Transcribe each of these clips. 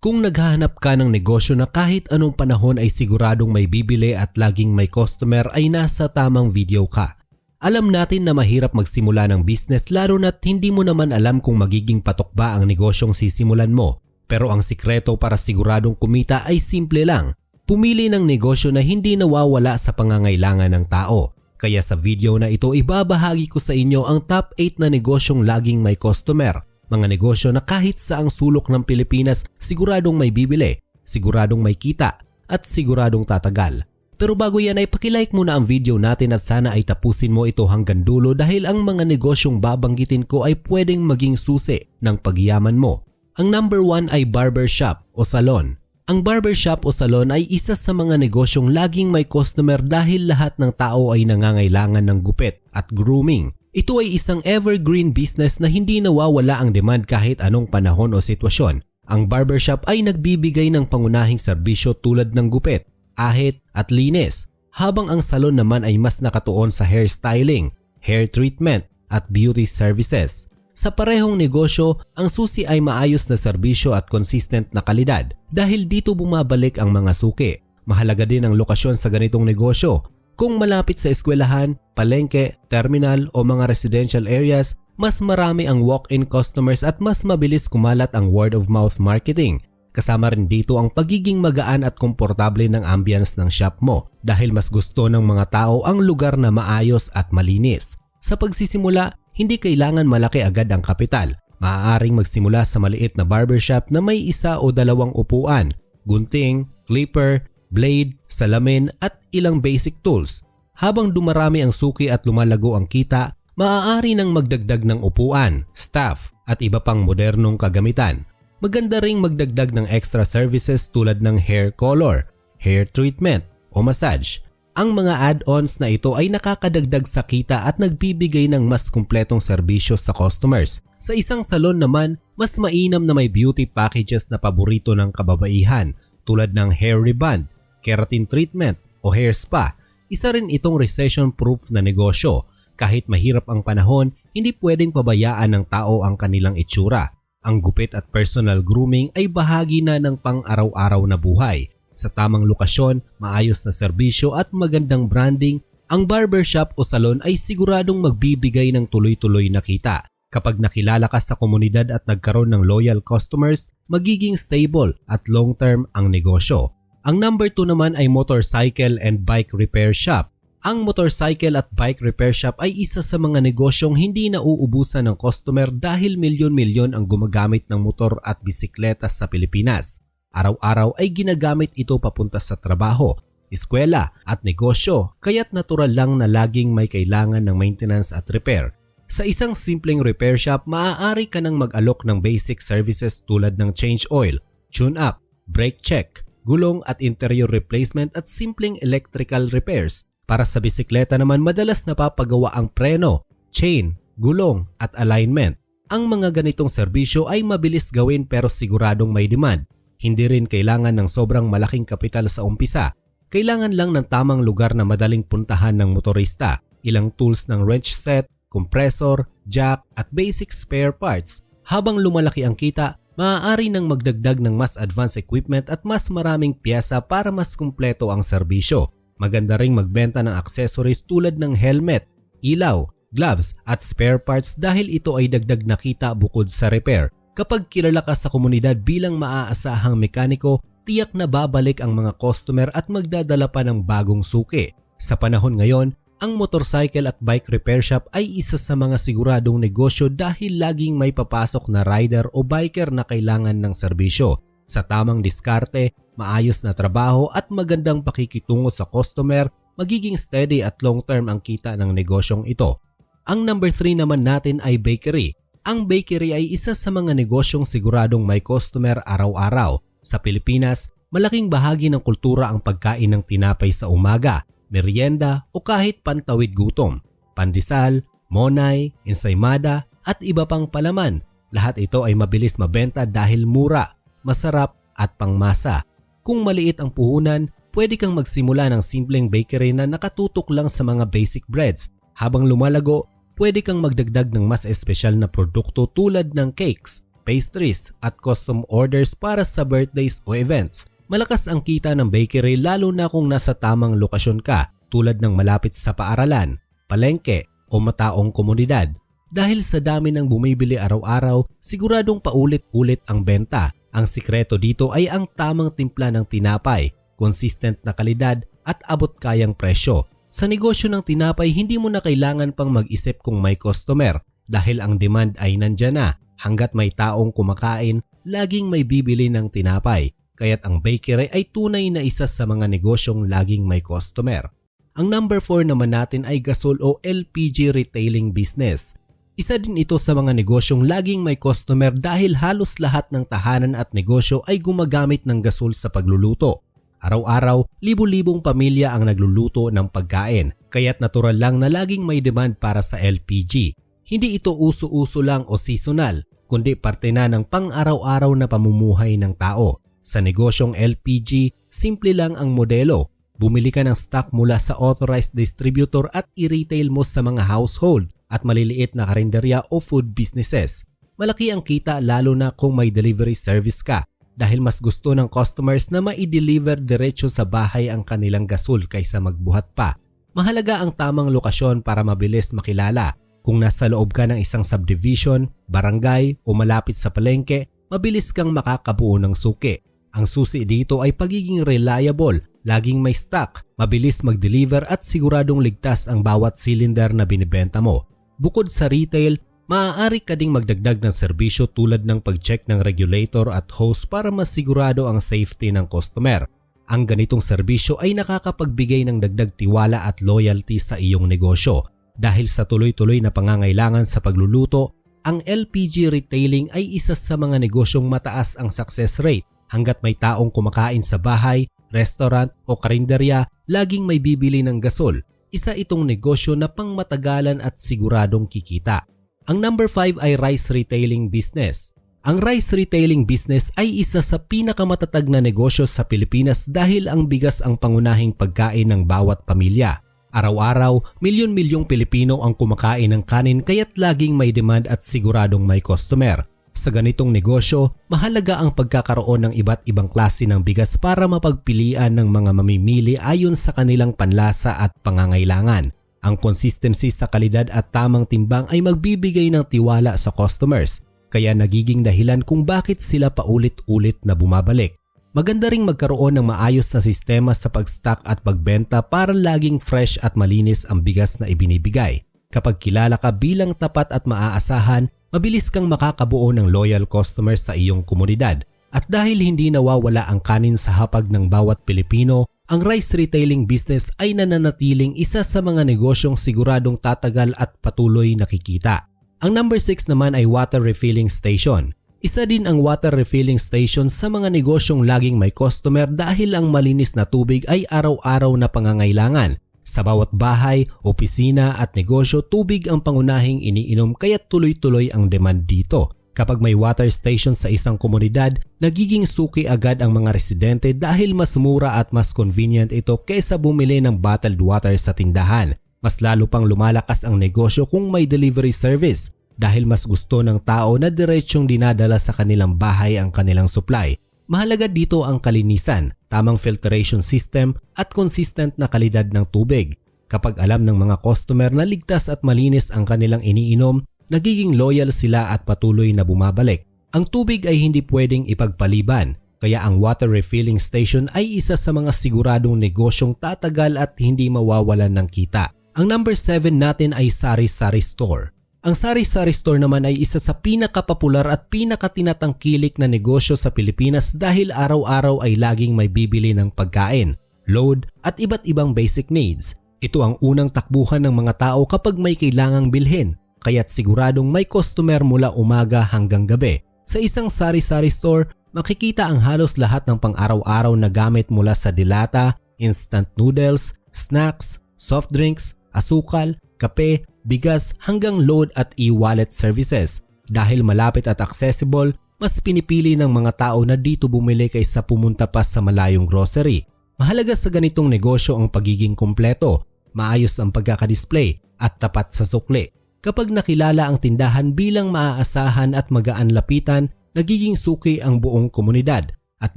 Kung naghahanap ka ng negosyo na kahit anong panahon ay siguradong may bibili at laging may customer ay nasa tamang video ka. Alam natin na mahirap magsimula ng business lalo na't hindi mo naman alam kung magiging patok ba ang negosyong sisimulan mo. Pero ang sikreto para siguradong kumita ay simple lang. Pumili ng negosyo na hindi nawawala sa pangangailangan ng tao. Kaya sa video na ito ibabahagi ko sa inyo ang top 8 na negosyong laging may customer mga negosyo na kahit sa ang sulok ng Pilipinas siguradong may bibili, siguradong may kita, at siguradong tatagal. Pero bago yan ay pakilike muna ang video natin at sana ay tapusin mo ito hanggang dulo dahil ang mga negosyong babanggitin ko ay pwedeng maging susi ng pagyaman mo. Ang number one ay barbershop o salon. Ang barbershop o salon ay isa sa mga negosyong laging may customer dahil lahat ng tao ay nangangailangan ng gupit at grooming. Ito ay isang evergreen business na hindi nawawala ang demand kahit anong panahon o sitwasyon. Ang barbershop ay nagbibigay ng pangunahing serbisyo tulad ng gupit, ahit at linis, habang ang salon naman ay mas nakatuon sa hairstyling, hair treatment at beauty services. Sa parehong negosyo, ang susi ay maayos na serbisyo at consistent na kalidad dahil dito bumabalik ang mga suki. Mahalaga din ang lokasyon sa ganitong negosyo kung malapit sa eskwelahan, palengke, terminal o mga residential areas, mas marami ang walk-in customers at mas mabilis kumalat ang word of mouth marketing. Kasama rin dito ang pagiging magaan at komportable ng ambience ng shop mo dahil mas gusto ng mga tao ang lugar na maayos at malinis. Sa pagsisimula, hindi kailangan malaki agad ang kapital. Maaaring magsimula sa maliit na barbershop na may isa o dalawang upuan, gunting, clipper, blade, salamin at ilang basic tools. Habang dumarami ang suki at lumalago ang kita, maaari nang magdagdag ng upuan, staff at iba pang modernong kagamitan. Maganda ring magdagdag ng extra services tulad ng hair color, hair treatment o massage. Ang mga add-ons na ito ay nakakadagdag sa kita at nagbibigay ng mas kumpletong serbisyo sa customers. Sa isang salon naman, mas mainam na may beauty packages na paborito ng kababaihan tulad ng hair reband, keratin treatment o hair spa. Isa rin itong recession-proof na negosyo. Kahit mahirap ang panahon, hindi pwedeng pabayaan ng tao ang kanilang itsura. Ang gupit at personal grooming ay bahagi na ng pang-araw-araw na buhay. Sa tamang lokasyon, maayos na serbisyo at magandang branding, ang barbershop o salon ay siguradong magbibigay ng tuloy-tuloy na kita. Kapag nakilala ka sa komunidad at nagkaroon ng loyal customers, magiging stable at long-term ang negosyo. Ang number 2 naman ay motorcycle and bike repair shop. Ang motorcycle at bike repair shop ay isa sa mga negosyong hindi nauubusan ng customer dahil milyon-milyon ang gumagamit ng motor at bisikleta sa Pilipinas. Araw-araw ay ginagamit ito papunta sa trabaho, eskwela at negosyo kaya't natural lang na laging may kailangan ng maintenance at repair. Sa isang simpleng repair shop, maaari ka nang mag-alok ng basic services tulad ng change oil, tune up, brake check, gulong at interior replacement at simpleng electrical repairs. Para sa bisikleta naman madalas napapagawa ang preno, chain, gulong at alignment. Ang mga ganitong serbisyo ay mabilis gawin pero siguradong may demand. Hindi rin kailangan ng sobrang malaking kapital sa umpisa. Kailangan lang ng tamang lugar na madaling puntahan ng motorista, ilang tools ng wrench set, compressor, jack at basic spare parts. Habang lumalaki ang kita, maaari nang magdagdag ng mas advanced equipment at mas maraming piyesa para mas kumpleto ang serbisyo. Maganda ring magbenta ng accessories tulad ng helmet, ilaw, gloves at spare parts dahil ito ay dagdag na kita bukod sa repair. Kapag kilala ka sa komunidad bilang maaasahang mekaniko, tiyak na babalik ang mga customer at magdadala pa ng bagong suki. Sa panahon ngayon, ang motorcycle at bike repair shop ay isa sa mga siguradong negosyo dahil laging may papasok na rider o biker na kailangan ng serbisyo. Sa tamang diskarte, maayos na trabaho at magandang pakikitungo sa customer, magiging steady at long term ang kita ng negosyong ito. Ang number 3 naman natin ay bakery. Ang bakery ay isa sa mga negosyong siguradong may customer araw-araw. Sa Pilipinas, malaking bahagi ng kultura ang pagkain ng tinapay sa umaga merienda o kahit pantawid gutom, pandesal, monay, ensaymada at iba pang palaman. Lahat ito ay mabilis mabenta dahil mura, masarap at pangmasa. Kung maliit ang puhunan, pwede kang magsimula ng simpleng bakery na nakatutok lang sa mga basic breads. Habang lumalago, pwede kang magdagdag ng mas espesyal na produkto tulad ng cakes, pastries at custom orders para sa birthdays o events. Malakas ang kita ng bakery lalo na kung nasa tamang lokasyon ka tulad ng malapit sa paaralan, palengke o mataong komunidad. Dahil sa dami ng bumibili araw-araw, siguradong paulit-ulit ang benta. Ang sikreto dito ay ang tamang timpla ng tinapay, consistent na kalidad at abot kayang presyo. Sa negosyo ng tinapay, hindi mo na kailangan pang mag-isip kung may customer dahil ang demand ay nandyan na. Hanggat may taong kumakain, laging may bibili ng tinapay. Kaya't ang bakery ay tunay na isa sa mga negosyong laging may customer. Ang number 4 naman natin ay gasol o LPG retailing business. Isa din ito sa mga negosyong laging may customer dahil halos lahat ng tahanan at negosyo ay gumagamit ng gasol sa pagluluto. Araw-araw, libu-libong pamilya ang nagluluto ng pagkain, kaya't natural lang na laging may demand para sa LPG. Hindi ito uso-uso lang o seasonal, kundi parte na ng pang-araw-araw na pamumuhay ng tao. Sa negosyong LPG, simple lang ang modelo. Bumili ka ng stock mula sa authorized distributor at i-retail mo sa mga household at maliliit na karinderya o food businesses. Malaki ang kita lalo na kung may delivery service ka dahil mas gusto ng customers na ma-deliver diretso sa bahay ang kanilang gasol kaysa magbuhat pa. Mahalaga ang tamang lokasyon para mabilis makilala. Kung nasa loob ka ng isang subdivision, barangay o malapit sa palengke, mabilis kang makakabuo ng suki. Ang susi dito ay pagiging reliable, laging may stock, mabilis mag-deliver at siguradong ligtas ang bawat cylinder na binibenta mo. Bukod sa retail, maaari ka ding magdagdag ng serbisyo tulad ng pag-check ng regulator at hose para masigurado ang safety ng customer. Ang ganitong serbisyo ay nakakapagbigay ng dagdag tiwala at loyalty sa iyong negosyo. Dahil sa tuloy-tuloy na pangangailangan sa pagluluto, ang LPG retailing ay isa sa mga negosyong mataas ang success rate hanggat may taong kumakain sa bahay, restaurant o karinderya, laging may bibili ng gasol isa itong negosyo na pangmatagalan at siguradong kikita. Ang number 5 ay rice retailing business. Ang rice retailing business ay isa sa pinakamatatag na negosyo sa Pilipinas dahil ang bigas ang pangunahing pagkain ng bawat pamilya. Araw-araw, milyon-milyong Pilipino ang kumakain ng kanin kaya't laging may demand at siguradong may customer. Sa ganitong negosyo, mahalaga ang pagkakaroon ng iba't ibang klase ng bigas para mapagpilian ng mga mamimili ayon sa kanilang panlasa at pangangailangan. Ang consistency sa kalidad at tamang timbang ay magbibigay ng tiwala sa customers, kaya nagiging dahilan kung bakit sila paulit-ulit na bumabalik. Maganda ring magkaroon ng maayos na sistema sa pag-stock at pagbenta para laging fresh at malinis ang bigas na ibinibigay. Kapag kilala ka bilang tapat at maaasahan, mabilis kang makakabuo ng loyal customers sa iyong komunidad. At dahil hindi nawawala ang kanin sa hapag ng bawat Pilipino, ang rice retailing business ay nananatiling isa sa mga negosyong siguradong tatagal at patuloy nakikita. Ang number 6 naman ay water refilling station. Isa din ang water refilling station sa mga negosyong laging may customer dahil ang malinis na tubig ay araw-araw na pangangailangan sa bawat bahay, opisina at negosyo tubig ang pangunahing iniinom kaya tuloy-tuloy ang demand dito. Kapag may water station sa isang komunidad, nagiging suki agad ang mga residente dahil mas mura at mas convenient ito kaysa bumili ng bottled water sa tindahan. Mas lalo pang lumalakas ang negosyo kung may delivery service dahil mas gusto ng tao na diretsyong dinadala sa kanilang bahay ang kanilang supply. Mahalaga dito ang kalinisan tamang filtration system at consistent na kalidad ng tubig. Kapag alam ng mga customer na ligtas at malinis ang kanilang iniinom, nagiging loyal sila at patuloy na bumabalik. Ang tubig ay hindi pwedeng ipagpaliban, kaya ang water refilling station ay isa sa mga siguradong negosyong tatagal at hindi mawawalan ng kita. Ang number 7 natin ay Sari Sari Store. Ang sari-sari store naman ay isa sa pinakapopular at pinakatinatangkilik na negosyo sa Pilipinas dahil araw-araw ay laging may bibili ng pagkain, load at iba't ibang basic needs. Ito ang unang takbuhan ng mga tao kapag may kailangang bilhin, kaya't siguradong may customer mula umaga hanggang gabi. Sa isang sari-sari store, makikita ang halos lahat ng pang-araw-araw na gamit mula sa dilata, instant noodles, snacks, soft drinks, asukal, kape bigas hanggang load at e-wallet services. Dahil malapit at accessible, mas pinipili ng mga tao na dito bumili kaysa pumunta pa sa malayong grocery. Mahalaga sa ganitong negosyo ang pagiging kumpleto, maayos ang pagkakadisplay at tapat sa sukli. Kapag nakilala ang tindahan bilang maaasahan at magaan lapitan, nagiging suki ang buong komunidad. At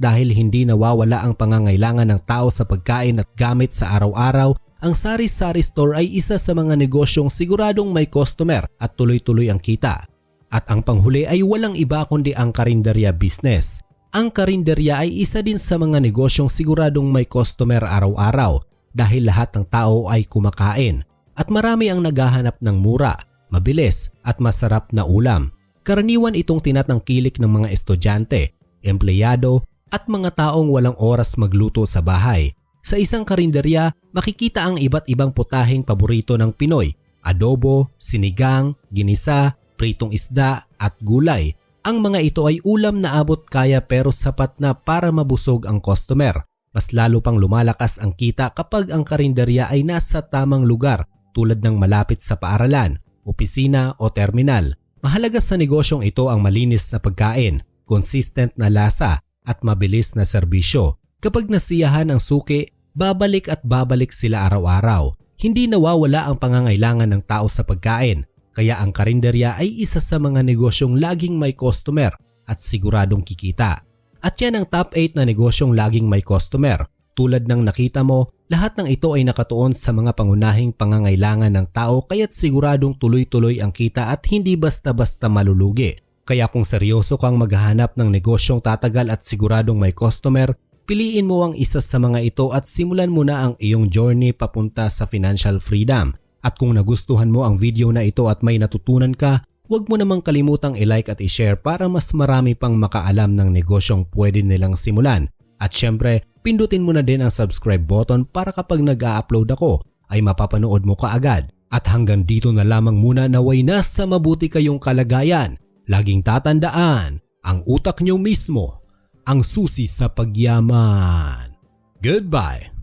dahil hindi nawawala ang pangangailangan ng tao sa pagkain at gamit sa araw-araw, ang Sari Sari Store ay isa sa mga negosyong siguradong may customer at tuloy-tuloy ang kita. At ang panghuli ay walang iba kundi ang karinderya business. Ang karinderya ay isa din sa mga negosyong siguradong may customer araw-araw dahil lahat ng tao ay kumakain at marami ang naghahanap ng mura, mabilis at masarap na ulam. Karaniwan itong tinatangkilik ng mga estudyante, empleyado at mga taong walang oras magluto sa bahay. Sa isang karinderya, makikita ang iba't ibang putaheng paborito ng Pinoy, adobo, sinigang, ginisa, pritong isda at gulay. Ang mga ito ay ulam na abot kaya pero sapat na para mabusog ang customer. Mas lalo pang lumalakas ang kita kapag ang karinderya ay nasa tamang lugar tulad ng malapit sa paaralan, opisina o terminal. Mahalaga sa negosyong ito ang malinis na pagkain, consistent na lasa at mabilis na serbisyo. Kapag nasiyahan ang suki, babalik at babalik sila araw-araw. Hindi nawawala ang pangangailangan ng tao sa pagkain, kaya ang karinderya ay isa sa mga negosyong laging may customer at siguradong kikita. At yan ang top 8 na negosyong laging may customer. Tulad ng nakita mo, lahat ng ito ay nakatuon sa mga pangunahing pangangailangan ng tao kaya't siguradong tuloy-tuloy ang kita at hindi basta-basta malulugi. Kaya kung seryoso kang maghahanap ng negosyong tatagal at siguradong may customer, piliin mo ang isa sa mga ito at simulan mo na ang iyong journey papunta sa financial freedom. At kung nagustuhan mo ang video na ito at may natutunan ka, huwag mo namang kalimutang i-like at i-share para mas marami pang makaalam ng negosyong pwede nilang simulan. At syempre, pindutin mo na din ang subscribe button para kapag nag-a-upload ako ay mapapanood mo kaagad. At hanggang dito na lamang muna naway nasa mabuti kayong kalagayan. Laging tatandaan, ang utak nyo mismo ang susi sa pagyaman. Goodbye!